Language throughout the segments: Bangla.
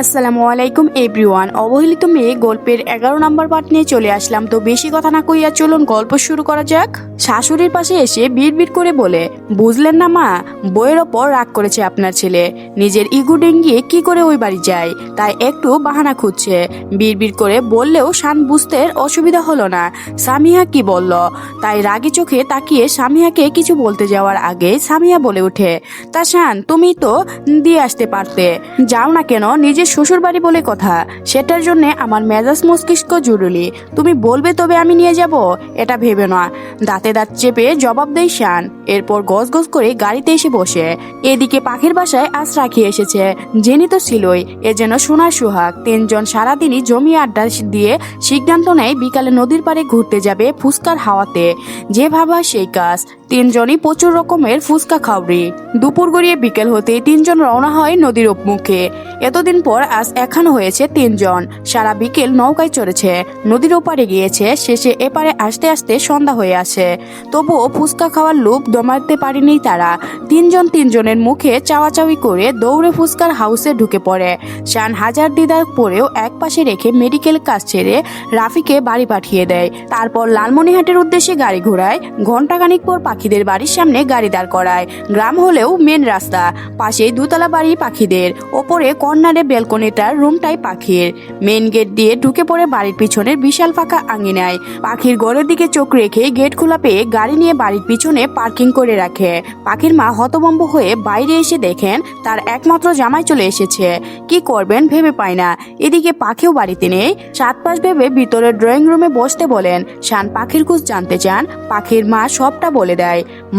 আসসালামু আলাইকুম, এভরিওয়ান। অবহেলিত মেয়ে গল্পের এগারো নম্বর পার্ট নিয়ে চলে আসলাম। তো বেশি কথা না কইয়া চলুন গল্প শুরু করা যাক। শাশুড়ির পাশে এসে বিড়বিড় করে বলে, বুঝলেন না মা, বইয়ের ওপর রাগ করেছে আপনার ছেলে। নিজের ইগু ডেঙ্গিয়ে কি করে ওই বাড়ি যায়? তাই একটু বাহানা খুঁজছে। বিড়বিড় করে বললেও শান বুঝতে অসুবিধা হলো না। সামিয়া কি বলল? তাই রাগে চোখে তাকিয়ে সামিয়াকে কিছু বলতে যাওয়ার আগে সামিয়া বলে ওঠে, তা শান তুমি তো দিয়ে আসতে পারতে। যাও না কেন নিজের শ্বশুর বাড়ি বলে কথা। সেটার জন্য আমার মেজাজ মস্তিষ্ক জরুরি। তুমি বলবে তবে আমি নিয়ে যাব? এটা ভেবে না দাঁতে দাঁত চেপে জবাব দেয় শান। এরপর গজ গজ করে গাড়িতে এসে বসে। এদিকে পাখির বাসায় আজ রাখি এসেছে। জেনি তো ছিলই। এ যেন সোনার সুহাগ। তিনজন সারাদিনই জমি আড্ডা দিয়ে সিদ্ধান্ত নেয় বিকালে নদীর পাড়ে ঘুরতে যাবে ফুচকার হাওয়াতে। যে ভাবা সেই কাজ। তিনজনই প্রচুর রকমের ফুচকা খাওয়ারি দুপুর গড়িয়ে বিকেল হতে তিনজন রওনা হয় নদীর মুখে এতদিন পর আজ এখানো হয়েছে তিনজন। সারা বিকেল নৌকায় চড়েছে। নদীর ওপারে গিয়েছে, শেষে এপারে আসতে আসতে সন্ধ্যা হয়ে আসে। তবুও ফুচকা খাওয়ার লোভ দমাতে পারেনি তারা। তিনজন তিনজনের মুখে চাওয়াচাওয়ি করে দৌড়ে ফুচকার হাউসে ঢুকে পড়ে। শান হাজার দিদার পরেও এক পাশে রেখে মেডিকেল কাজ ছেড়ে রাফিকে বাড়ি পাঠিয়ে দেয়। তারপর লালমনিহাটের উদ্দেশ্যে গাড়ি ঘোরায় ঘন্টাখানিক পর পাখিদের বাড়ির সামনে গাড়ি দাঁড় করায়। গ্রাম হলেও মেন রাস্তা। পাশেই দুতলা বাড়ি পাখিদের। ওপরে কর্নারে বেলকনিটার রুমটাই পাখির। মেন গেট দিয়ে ঢুকে পড়ে বাড়ির পিছনের বিশাল ফাঁকা আঙিনায়। পাখির গড়ের দিকে চোখ রেখে গেট খোলা পেয়ে গাড়ি নিয়ে বাড়ির পিছনে পার্কিং করে রাখে। পাখির মা হতবম্ব হয়ে বাইরে এসে দেখেন তার একমাত্র জামাই চলে এসেছে। কি করবেন ভেবে পায় না। এদিকে পাখিও বাড়িতে নেই। সাত পাশ ভেবে ভিতরে ড্রয়িং রুমে বসতে বলেন, শান পাখির কুচ জানতে চান? পাখির মা সবটা বলে দেয়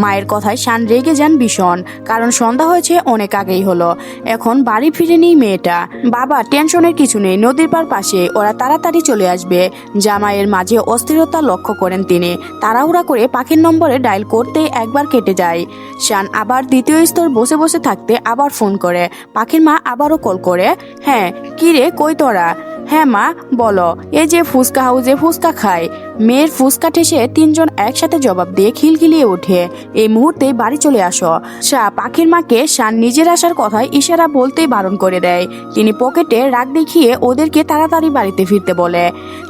মায়ের কথায় শান রেগে যান ভীষণ, কারণ সন্ধ্যা হয়েছে অনেক আগেই হলো। এখন বাড়ি ফিরে নেই মেয়েটা। বাবা, টেনশনের কিছু নেই, নদীর পার পাশে, ওরা তাড়াতাড়ি চলে আসবে। জামাইয়ের মাঝে অস্থিরতা লক্ষ্য করেন তিনি। তাড়াহুড়া করে পাখির নম্বরে ডায়াল করতে একবার কেটে যায়। শান আবার দ্বিতীয় স্তর বসে বসে থাকতে আবার ফোন করে। পাখির মা আবারও কল করে হ্যাঁ কি রে, কই তোরা? হ্যাঁ মা, বলো, এই যে ফুচকা হাউজে ফুচকা খায় মেয়ের ফুচকা ঠেসে তিনজন একসাথে জবাব দিয়ে খিলখিলিয়ে ওঠে। এই মুহূর্তে বাড়ি চলে আসো। শাহ পাখির মাকে শান নিজের আসার কথায় ইশারা বলতেই বারণ করে দেয়। তিনি পকেটে রাগ দেখিয়ে ওদেরকে তাড়াতাড়ি বাড়িতে ফিরতে বলে।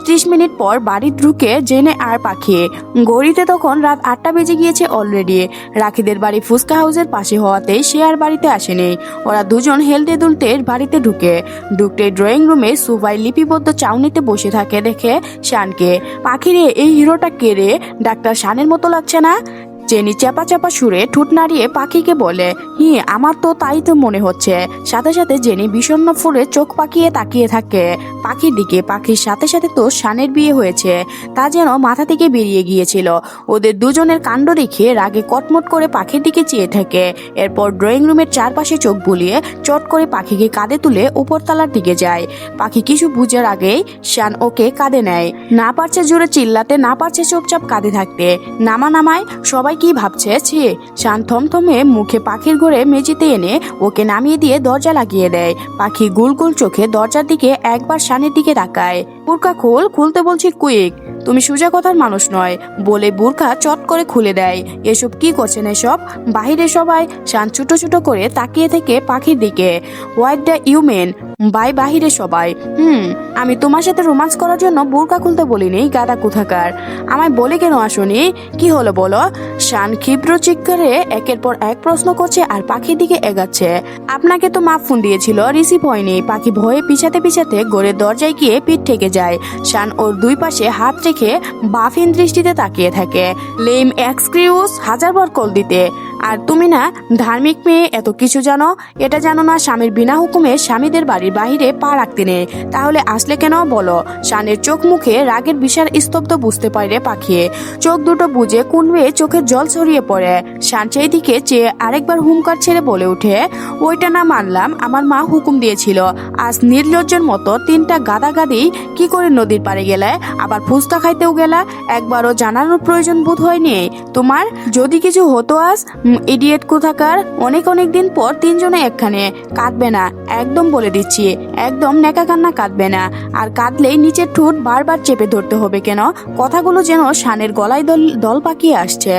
ত্রিশ মিনিট পর বাড়ি ঢুকে জেনে আর পাখি। গড়িতে তখন রাত আটটা বেজে গিয়েছে অলরেডি রাখিদের বাড়ি ফুসকা হাউসের পাশে হওয়াতে সে আর বাড়িতে আসেনি। ওরা দুজন হেলতে দুলতে বাড়িতে ঢুকে। ঢুকতে ড্রয়িং রুমে সুবাই লিপিবদ্ধ চাউনিতে বসে থাকে দেখে শানকে। পাখিরে এই হিরোটা কে রে? ডাক্তার শানের মতো লাগছে না? জেনি চাপা চাপা সুরে ঠোঁট নাড়িয়ে পাখিকে বলে, হি, আমার তো তাই তো মনে হচ্ছে। সাথে সাথে জেনি বিষণ্ণ ফুলে চোখ পাকিয়ে তাকিয়ে থাকে। পাখির দিকে, পাখির সাথে সাথে তো শানের বিয়ে হয়েছে। তা যেন মাথা থেকে বেরিয়ে গিয়েছিল। ওদের দুজনের কাণ্ড দেখে রাগে কটমট করে পাখির দিকে চেয়ে থাকে। এরপর ড্রয়িং রুমের চারপাশে চোখ বুলিয়ে চট করে পাখিকে কাঁধে তুলে উপরতলার দিকে যায়। পাখি কিছু বুঝার আগেই শান ওকে কাঁধে নেয়। না পারছে জোরে চিল্লাতে, না পারছে চুপচাপ কাঁধে থাকতে। নামা নামায় সবাই কি ভাবছে? ছি, শান থমথমে মুখে পাখির ঘরে মেঝেতে এনে ওকে নামিয়ে দিয়ে দরজা লাগিয়ে দেয়। পাখি গুল গুল চোখে দরজার দিকে একবার শানের দিকে তাকায়। পুরকা খোল, খুলতে বলছি কুইক। তুমি সোজা কথার মানুষ নয়, বলে বুরখা চট করে খুলে দেয়। এসব কি করছেন এসব? বাহিরে সবাই শান ছোট ছোট করে তাকিয়ে থেকে পাখির দিকে। হোয়াইট দ্য ইউমেন বাই বাহিরে সবাই। হুম, আমি তোমার সাথে রোমান্স করার জন্য বোরকা খুলতে বলিনি, গাদা কোথাকার। আমায় বলে কেন আসনি? কি হলো বলো? শান ক্ষিপ্র চিৎকারে একের পর এক প্রশ্ন করছে আর পাখির দিকে এগাচ্ছে। আপনাকে তো মা ফোন দিয়েছিল, রিসিভ হয়নি। পাখি ভয়ে পিছাতে পিছাতে ঘরের দরজায় গিয়ে পিঠ থেকে যায়। শান ওর দুই পাশে হাত রেখে বাফিন দৃষ্টিতে তাকিয়ে থাকে। লেম এক্সকিউজ হাজারবার কল দিতে। আর তুমি না, ধার্মিক মেয়ে, এত কিছু জানো? এটা জানো না, স্বামীর বিনা হুকুমে স্বামীদের বাড়ির বাহিরে পা রাখতে নেই। তাহলে আসলে কেন বলো? শানের চোখ মুখে রাগের বিশাল স্তব্ধ বুঝতে পারে পাখিয়ে চোখ দুটো বুঝে কুনবে চোখের জল ছড়িয়ে পড়ে? শান সেই দিকে চেয়ে আরেকবার হুমকার ছেড়ে বলে ওঠে, ওইটা না মানলাম, আমার মা হুকুম দিয়েছিল। আজ নির্লজ্জের মতো তিনটা গাদা গাদি কি করে নদীর পাড়ে গেলে? আবার ফুচকা খাইতেও গেলা? একবারও জানানোর প্রয়োজন বোধ হয়নি। তোমার যদি কিছু হতো আজ ইডিয়েট কোথাকার? অনেক অনেক দিন পর তিনজনে একখানে। কাঁদবে না, একদম বলে দিচ্ছি। একদম নেকা কান্না কাঁদবে না। আর কাঁদলেই নিচের ঠোঁট বারবার চেপে ধরতে হবে কেন? কথাগুলো যেন শানের গলায় দল দল পাকিয়ে আসছে।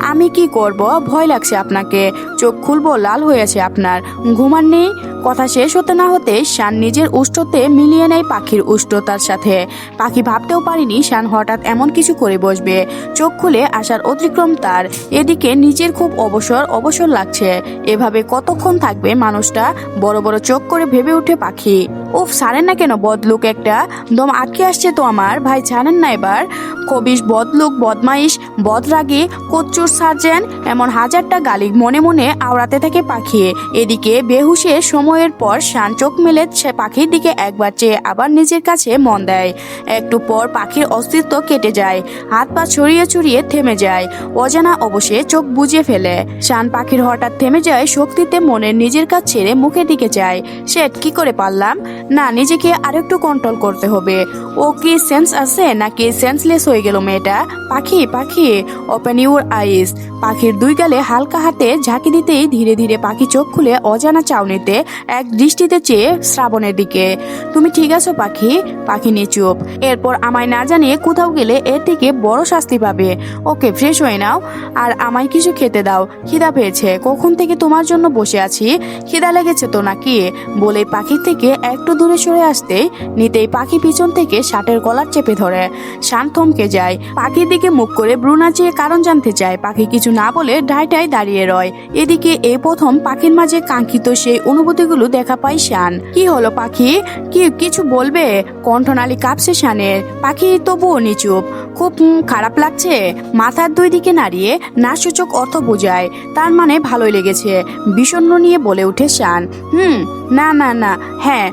আমি কি করব? ভয় লাগছে আপনাকে। চোখ খুলবো, লাল হয়েছে আপনার। ঘুমান নেই। কথা শেষ হতে না হতে শান নিজের উষ্ঠতে মিলিয়ে নেয় পাখির উষ্ঠতার সাথে। পাখি ভাবতেও পারিনি শান হঠাৎ এমন কিছু করে বসবে। চোখ খুলে আসার অতিক্রম তার। এদিকে নিজের খুব অবসর অবসর লাগছে। এভাবে কতক্ষণ থাকবে মানুষটা? বড় বড় চোখ করে ভেবে উঠে পাখি। উফ, ছাড়েন না কেন, বদলুক একটা। দম আটকে আসছে তো আমার। ভাই, ছাড়েন না এবার। কবিশ, বদলুক, বদমাইশ, বদরাগী, কচ্চুর সার্জেন এমন হাজারটা গালি মনে মনে আওড়াতে থাকে পাখি এদিকে বেহুশে সময়ের পর শান চোখ মেলে সে পাখির দিকে একবার চেয়ে আবার নিজের কাছে মন দেয়। একটু পর পাখির অস্তিত্ব কেটে যায়। হাত পা ছড়িয়ে ছড়িয়ে থেমে যায়। অজানা অবশে চোখ বুঝে ফেলে। শান পাখির হঠাৎ থেমে যায়, শক্তিতে মনের নিজের কাজ ছেড়ে মুখের দিকে যায়। সে কি করে পারলাম? না, নিজেকে আরেকটু কন্ট্রোল করতে হবে। ও কি সেন্স আছে নাকি সেন্সলেস হয়ে গেল মেয়েটা? পাখি পাখি ওপেন ইউর আইস পাখির দুই গালে হালকা হাতে ঝাঁকি দিতেই ধীরে ধীরে পাখি চোখ খুলে অজানা চাউনিতে এক দৃষ্টিতে চেয়ে শ্রাবণের দিকে। তুমি ঠিক আছো, পাখি? পাখি নিচুপ। এরপর আমায় না জানিয়ে কোথাও গেলে এর থেকে বড় শাস্তি পাবে। ওকে ফ্রেশ হয়ে নাও। আর আমায় কিছু খেতে দাও। খিদা পেয়েছে। কখন থেকে তোমার জন্য বসে আছি? খিদা লেগেছে তো নাকি? বলে পাখির থেকে একটু দূরে সরে আসতে নিতেই পাখি পিছন থেকে শার্টের গলার চেপে ধরে। শান থমকে যায়। পাখির দিকে মুখ করে ব্রুনা চেয়ে কারণ জানতে চায়, পাখি কিছু না বলে ঢাইটাই দাঁড়িয়ে রয়। এদিকে এই প্রথম পাখির মাঝে কাঙ্ক্ষিত সেই অনুভূতিগুলো দেখা পায় শান। কি হলো পাখি? কি, কিছু বলবে? কণ্ঠনালী কাঁপছে শানের। পাখি তবুও নিচুপ। খুব খারাপ লাগছে? মাথার দুই দিকে নাড়িয়ে না সূচক অর্থ বোঝায়। তার মানে ভালোই লেগেছে। বিষণ্ণ নিয়ে বলে উঠে শান। হুম, না না না। হ্যাঁ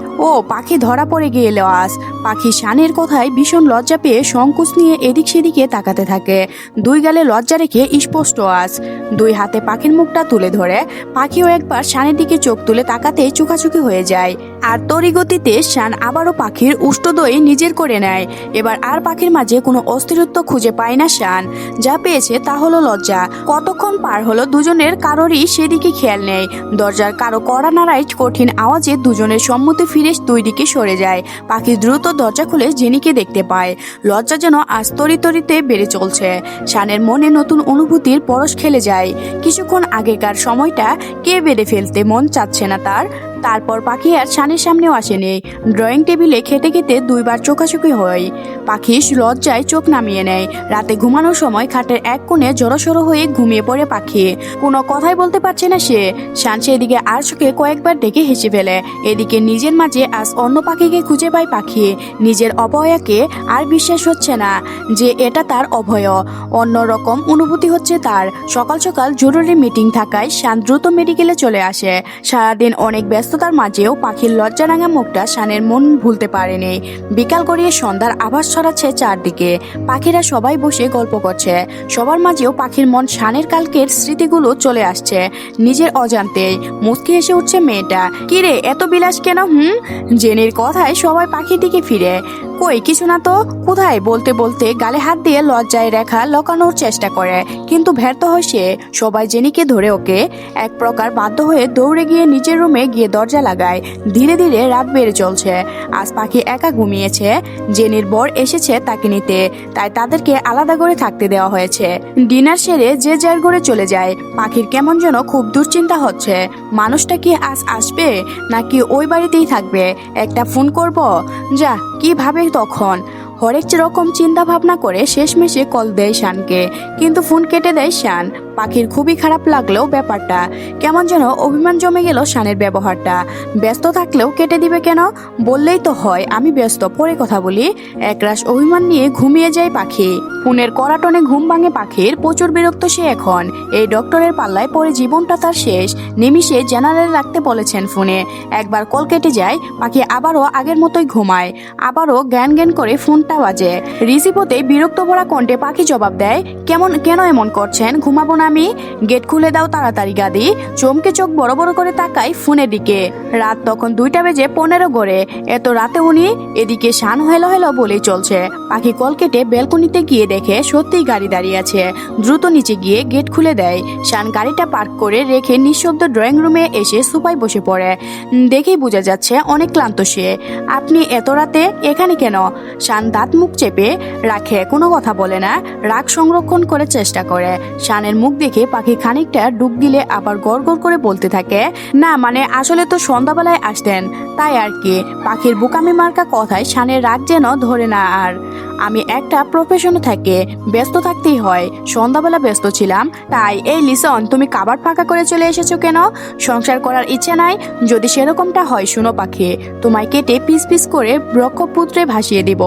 পাখি ধরা পড়ে গিয়ে লওয়াস পাখি শানের কথায় ভীষণ লজ্জা পেয়ে সংকোচ নিয়ে এদিক সেদিকে তাকাতে থাকে। দুই গালে লজ্জা রেখে স্পষ্ট আস। দুই হাতে পাখির মুখটা তুলে ধরে। পাখিও একবার শানের দিকে চোখ তুলে তাকাতে চুকাচুকি হয়ে যায়। আর তরি গতিতে শান আবারও পাখির উষ্ঠদই নিজের করে নেয়। এবার আর পাখির মাঝে কোনো অস্থিরত্ব খুঁজে পায় না শান। যা পেয়েছে তা হলো লজ্জা। কতক্ষণ পার হলো দুজনের কারোরই সেদিকে খেয়াল নেই। দরজার কারও কড়া নাড়াই কঠিন আওয়াজে দুজনের সম্মতি ফিরে দুই দিকে সরে যায়। পাখি দ্রুত দরজা খুলে জেনিকে দেখতে পায়। লজ্জা যেন আজ তরিতরিতে বেড়ে চলছে। শানের মনে নতুন অনুভূতির পরশ খেলে যায়। কিছুক্ষণ আগেকার সময়টা কে বেড়ে ফেলতে মন চাচ্ছে না তার? তারপর পাখি আর শানের সামনেও আসেনি। ড্রয়িং টেবিলে খেতে খেতে দুইবার চোখাচোখি হয়। পাখি লজ্জায় চোখ নামিয়ে নেয়। রাতে ঘুমানোর সময় খাটের এক কোণে জড়সড়ো হয়ে ঘুমিয়ে পড়ে পাখি। কোনো কথাই বলতে পারছে না সে। শান সেদিকে আর চোখে কয়েকবার ডেকে হেসে ফেলে। এদিকে নিজের মাঝে আজ অন্য পাখিকে খুঁজে পায় পাখি। নিজের অভয়াকে আর বিশ্বাস হচ্ছে না যে এটা তার অভয়। অন্য রকম অনুভূতি হচ্ছে তার। সকাল সকাল জরুরি মিটিং থাকায় শান দ্রুত মেডিকেলে চলে আসে। সারাদিন অনেক ব্যস্ততার মাঝেও পাখির লজ্জারাঙা মুখটা শানের মন ভুলতে পারেনি। বিকাল গড়িয়ে সন্ধ্যার আভাস ছড়াচ্ছে চারদিকে। পাখিরা সবাই বসে গল্প করছে। সবার মাঝেও পাখির মন শানের কালকের স্মৃতিগুলো চলে আসছে। নিজের অজান্তেই মুচকি এসে উঠছে মেয়েটা। কিরে এত বিলাস কেন, হুম? জেনের কথায় সবাই পাখির দিকে ফিরে। কই, কিছু না তো? কোথায়? বলতে বলতে গালে হাত দিয়ে লজ্জায় রেখা লকানোর চেষ্টা করে। কিন্তু ব্যর্থ হয় সে। সবাই জেনিকে ধরে ওকে? এক প্রকার বাধ্য হয়ে দৌড়ে গিয়ে নিজের রুমে গিয়ে দরজা লাগায়। ধীরে ধীরে রাত বেড়ে চলছে। আজ পাখি একা ঘুমিয়েছে। জেনির বর এসেছে তাকে নিতে। তাই তাদেরকে আলাদা করে থাকতে দেওয়া হয়েছে। ডিনার সেরে যে যার ঘরে চলে যায়। পাখির কেমন যেন খুব দুশ্চিন্তা হচ্ছে। মানুষটা কি আজ আসবে? নাকি ওই বাড়িতেই থাকবে? একটা ফোন করব? যা কি ভাবে তখন। হরেক রকম চিন্তা ভাবনা করে শেষমেশে কল দেয় শানকে, কিন্তু ফোন কেটে দেয় শান। পাখির খুবই খারাপ লাগলেও ব্যাপারটা, কেমন যেন অভিমান জমে গেল শানের ব্যবহারটা। ব্যস্ত থাকলেও কেটে দিবে কেন? বললেই তো হয়, আমি ব্যস্ত, পরে কথা বলি। একরাশ অভিমান নিয়ে ঘুমিয়ে যায় পাখি। ফোনের করাটনে ঘুম ভাঙে পাখির, প্রচুর বিরক্ত সে এখন। এই ডক্টরের পাল্লায় পরে জীবনটা তার শেষ। নিমিষে জেনারেল রাখতে বলেছেন ফোনে। একবার কল কেটে যায়, পাখি আবারও আগের মতোই ঘুমায়। আবারও জ্ঞান জ্ঞান করে ফোনটা বাজে। রিসিভ হতে বিরক্ত ভরা কণ্ঠে পাখি জবাব দেয়, কেমন, কেন এমন করছেন? ঘুমাবো না আমি গেট খুলে দাও তাড়াতাড়ি, গাদি। চমকে চোখ বড় বড় করে তাকাই ফোনের দিকে। রাত তখন দুইটা বেজে পনেরো গড়ে। এত রাতে উনি এদিকে শান হেলো হেলো বলেই চলছে। পাখি কল কেটে বেলকনিতে গিয়ে দেখে সত্যিই গাড়ি দাঁড়িয়ে আছে। দ্রুত নিচে গিয়ে গেট খুলে দেয়। শান গাড়িটা পার্ক করে রেখে নিঃশব্দ ড্রয়িং রুমে এসে সোফায় বসে পড়ে। দেখেই বোঝা যাচ্ছে অনেক ক্লান্ত সে। আপনি এত রাতে এখানে কেন? শান দাঁত মুখ চেপে রাখে, কোনো কথা বলে না। রাগ সংরক্ষণ করে চেষ্টা করে। শানের মুখ দেখে পাখি খানিকটা ডুব দিলে আবার গড় গড় করে বলতে থাকে, না মানে আসলে তো সন্ধ্যাবেলায় আসতেন। তাই আর কি, পাখির বোকামি মার্কা কথায় সানের রাগ যেন ধরে না আর। আমি একটা প্রফেশনে থাকি, ব্যস্ত থাকতেই হয়, সন্ধ্যাবেলা ব্যস্ত ছিলাম। তাই, এই, লিসন, তুমি কাবার ফাঁকা করে চলে এসেছ কেন? সংসার করার ইচ্ছে নাই। যদি সেরকমটা হয়, শুনো পাখি, তোমায় কেটে পিস পিস করে ব্রক্ষপুত্রে ভাসিয়ে দিব।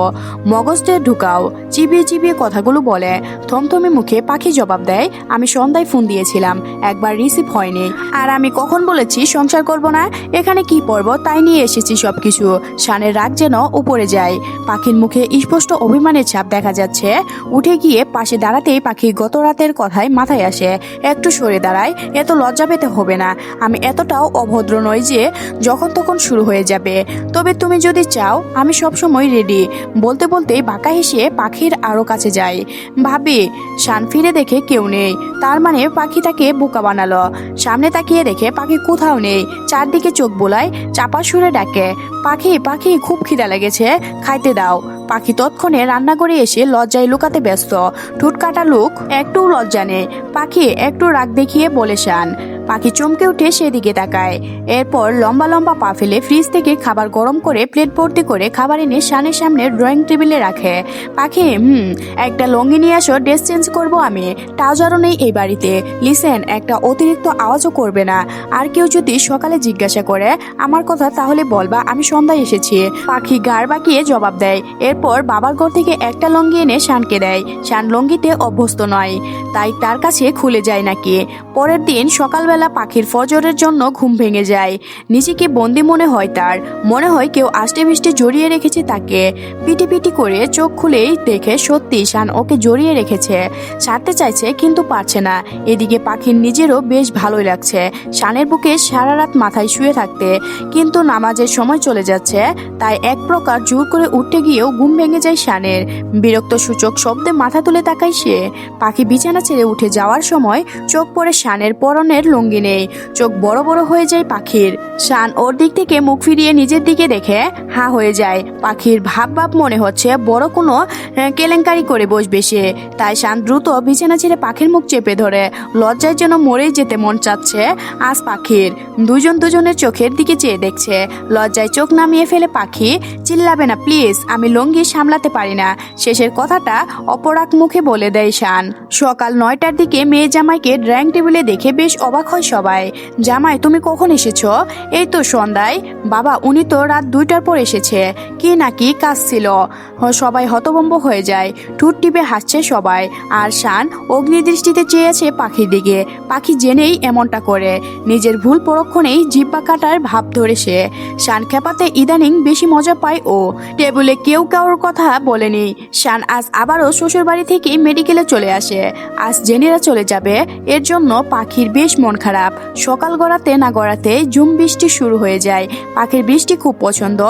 মগজতে ঢুকাও। চিবিয়ে চিবিয়ে কথাগুলো বলে, থমথমে মুখে পাখি জবাব দেয়, আমি সন্ধ্যায় ফোন দিয়েছিলাম। একবার রিসিভ হয়নি। আর আমি কখন বলেছি, সংসার করব না? এখানে কি পড়ব তাই নিয়ে এসেছি সবকিছু। শানের রাগ যেন উপরে যায়। পাখির মুখে স্পষ্ট অভিমানের ছাপ দেখা যাচ্ছে। উঠে গিয়ে পাশে দাঁড়াতেই পাখি গত রাতের কথায় মাথায় আসে, একটু সরে দাঁড়ায় এত লজ্জা পেতে হবে না। আমি এতটাও অভদ্র নই যে যখন তখন শুরু হয়ে যাবে। তবে তুমি যদি চাও, আমি সবসময় রেডি বলতে বলতে বাঁকা হেসে পাখির আরও কাছে যায়। ভাবি, শান ফিরে দেখে কেউ নেই। তার মানে পাখি তাকে বোকা বানালো। সামনে তাকিয়ে দেখে পাখি কোথাও নেই, চারদিকে চোখ বোলায়, চাপা সুরে ডাকে, পাখি পাখি, খুব খিদা লেগেছে, খাইতে দাও। পাখি তৎক্ষণে রান্না করে এসে লজ্জায় লুকাতে ব্যস্ত। ঠুটকাটা লোক একটু লজ্জা নেই। পাখি একটু রাগ দেখিয়ে বলে শান পাখি চমকে উঠে সেদিকে তাকায়। এরপর লম্বা লম্বা পা ফেলে ফ্রিজ থেকে খাবার গরম করে প্লেট ভর্তি করে খাবার এনে শানের সামনে ড্রয়িং টেবিলে রাখে। পাখি, হুম, একটা লঙ্গি নিয়ে আসো ড্রেস চেঞ্জ করব আমি। ট্রাউজারও নেই এই বাড়িতে। লিসেন একটা অতিরিক্ত আওয়াজও করবে না। আর কেউ যদি সকালে জিজ্ঞাসা করে, আমার কথা তাহলে বলবা আমি সন্ধ্যায় এসেছি। পাখি গাড় বাঁকিয়ে জবাব দেয়। এরপর বাবার ঘর থেকে একটা লঙ্গি এনে শানকে দেয়। শান লঙ্গিতে অভ্যস্ত নয়, তাই তার কাছে খুলে যায় নাকি। পরের দিন সকালবেলা পাখির ফজরের জন্য ঘুম ভেঙে যায়। নিজেকে বন্দি মনে হয় তার। মনে হয় কেউ আষ্টে মিষ্টে জড়িয়ে রেখেছে তাকে। পিটি পিটি করে চোখ খুলেই দেখে সত্যি শান ওকে জড়িয়ে রেখেছে। ছাড়তে চাইছে কিন্তু পারছে না। এদিকে পাখির নিজেরও বেশ ভালোই লাগছে। শানের বুকে সারা রাত মাথায় শুয়ে থাকতে। কিন্তু নামাজের সময় চলে যাচ্ছে। তাই এক প্রকার জোর করে উঠতে গিয়েও ঘুম ভেঙে যায় শানের। বিরক্ত সূচক শব্দে মাথা তুলে তাকায় সে। পাখি বিছানা ছেড়ে উঠে যাওয়ার সময় চোখ পড়ে শানের পরনের লুঙ্গি নেই। চোখ বড় বড় হয়ে যায় পাখির। শান ওর দিক থেকে মুখ ফিরিয়ে নিজের দিকে দেখে হা হয়ে যায়। পাখির ভাব ভাব মনে হচ্ছে বড় কোনো কেলেঙ্কারি করে বসবে সে। তাই শান দ্রুত বিছানা ছেড়ে পাখির মুখ চেপে ধরে। লজ্জায় যেন মরেই যেতে মন চাচ্ছে আজ পাখির। দুজন দুজনের চোখের দিকে চেয়ে দেখছে। লজ্জায় চোখ নামিয়ে ফেলে পাখি, চিল্লাবে না, প্লিজ, আমি লঙ্গি সামলাতে পারি না। শেষের কথাটা অপরাগ মুখে বলে দেয় শান। সকাল নয়টার দিকে মেয়ে জামাইকে ড্রয়িং টেবিলে দেখে বেশ অবাক হয় সবাই। জামাই, তুমি কখন এসেছ? এই তো সন্ধ্যায়। বাবা, উনি তো রাত দুইটার পর এসেছে। কি নাকি কাজ ছিল। সবাই হতভম্ব হয়ে যায়। ঠুট টিপে হাসছে সবাই। আর শান অগ্নিদৃষ্টিতে চেয়েছে পাখির দিকে। পাখি জেনেই এমনটা করে। নিজের ভুল পরক্ষণেই জিব্বা কাটার ভাব ধরে সে। শান খেপাতে ইদানিং বেশি মজা পায় ও। টেবিলে কেউ কারোর কথা বলেনি। শান আজ আবারও শ্বশুর বাড়ি থেকে মেডিকেলে চলে আসে। আজ জেনেরা চলে যাবে। এর জন্য পাখির বেশ মন খারাপ। সকাল গড়াতে না গড়াতে জুম বৃষ্টি শুরু হয়ে যায়। পাখির বৃষ্টি খুব পছন্দ।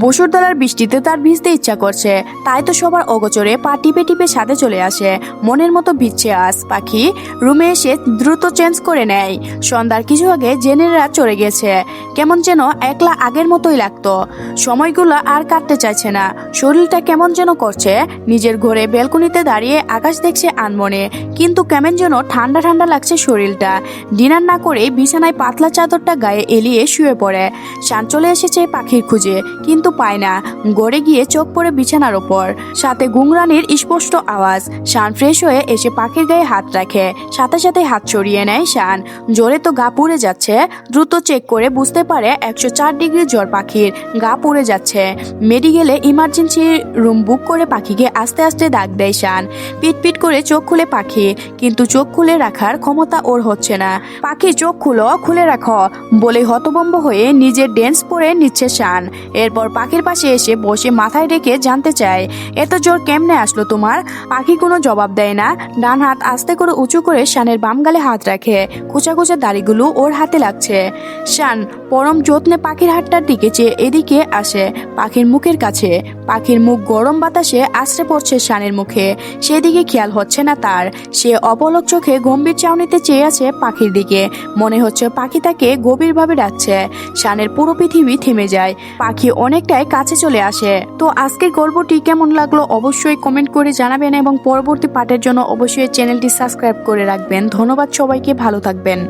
বসুরতলার বৃষ্টিতে তার ভিজতে ইচ্ছা করছে। তাই তো সবার অগোচরে পা টিপে টিপে ছাদে চলে আসে। মনের মতো ভিজছে আজ পাখি। রুমে এসে দ্রুত চেঞ্জ করে নেয়। সন্ধ্যার কিছু আগে জেনেরা চলে গেছে। কেমন যেন একলা আগের মতোই লাগতো। সময়গুলো আর কাটতে চাইছে না। শরীরটা কেমন যেন করছে। নিজের ঘরে বেলকনিতে দাঁড়িয়ে আকাশ দেখছে আনমনে। কিন্তু কেমন যেন ঠান্ডা ঠান্ডা লাগছে শরীরটা। ডিনার না করে বিছানায় পাতলা চাদরটা গায়ে এলিয়ে শুয়ে পড়ে। শান চলে এসেছে পাখির খুঁজে, কিন্তু পায় না। গড়ে গিয়ে চোখ পড়ে বিছানার ওপর। সাথে গুংরানির স্পষ্ট আওয়াজ। শান ফ্রেশ হয়ে এসে পাখির গায়ে হাত রাখে। সাথে সাথে হাত ছড়িয়ে নেয় শান। জোরে তো গা পুড়ে যাচ্ছে। দ্রুত চেক করে বুঝতে পারে একশো চার ডিগ্রি জ্বর পাখির গা পুড়ে যাচ্ছে। মেডিকেলে ইমার্জেন্সি রুম বুক করে পাখিকে আস্তে আস্তে ডাক দেয় শান। পিট পিট করে চোখ খুলে পাখি, কিন্তু চোখ খুলে রাখার ক্ষমতা ওর হচ্ছে না। পাখি চোখ খুলো, খুলে রাখো। বলে হতবম্ব হয়ে নিজের ডেন্স পরে নিচ্ছে শান। এরপর পাখির পাশে এসে বসে মাথায় রেখে জানতে চায়, এত জোর কেমনে আসলো তোমার? পাখি কোনো জবাব দেয় না। ডান হাত আস্তে করে উঁচু করে শানের বাম গালে হাত রাখে। কুচা কুচা দাড়িগুলো ওর হাতে লাগছে। শান পরম যত্নে পাখির হাতটার দিকে চেয়ে এদিকে আসে, পাখির মুখের কাছে। পাখির মুখ গরম বাতাসে আশ্রে পড়ছে শানের মুখে। সেদিকে খেয়াল হচ্ছে না তার। সে অপলক চোখে গম্ভীর চাউনিতে চেয়ে আছে পাখির দিকে। মনে হচ্ছে পাখি তাকে গভীরভাবে ডাকছে। শানের পুরো পৃথিবী থেমে যায়। পাখি অনেকটাই কাছে চলে আসে। তো আজকের গল্পটি কেমন লাগল অবশ্যই কমেন্ট করে জানাবেন এবং পরবর্তী পাঠের জন্য অবশ্যই চ্যানেলটি সাবস্ক্রাইব করে রাখবেন। ধন্যবাদ সবাইকে, ভালো থাকবেন।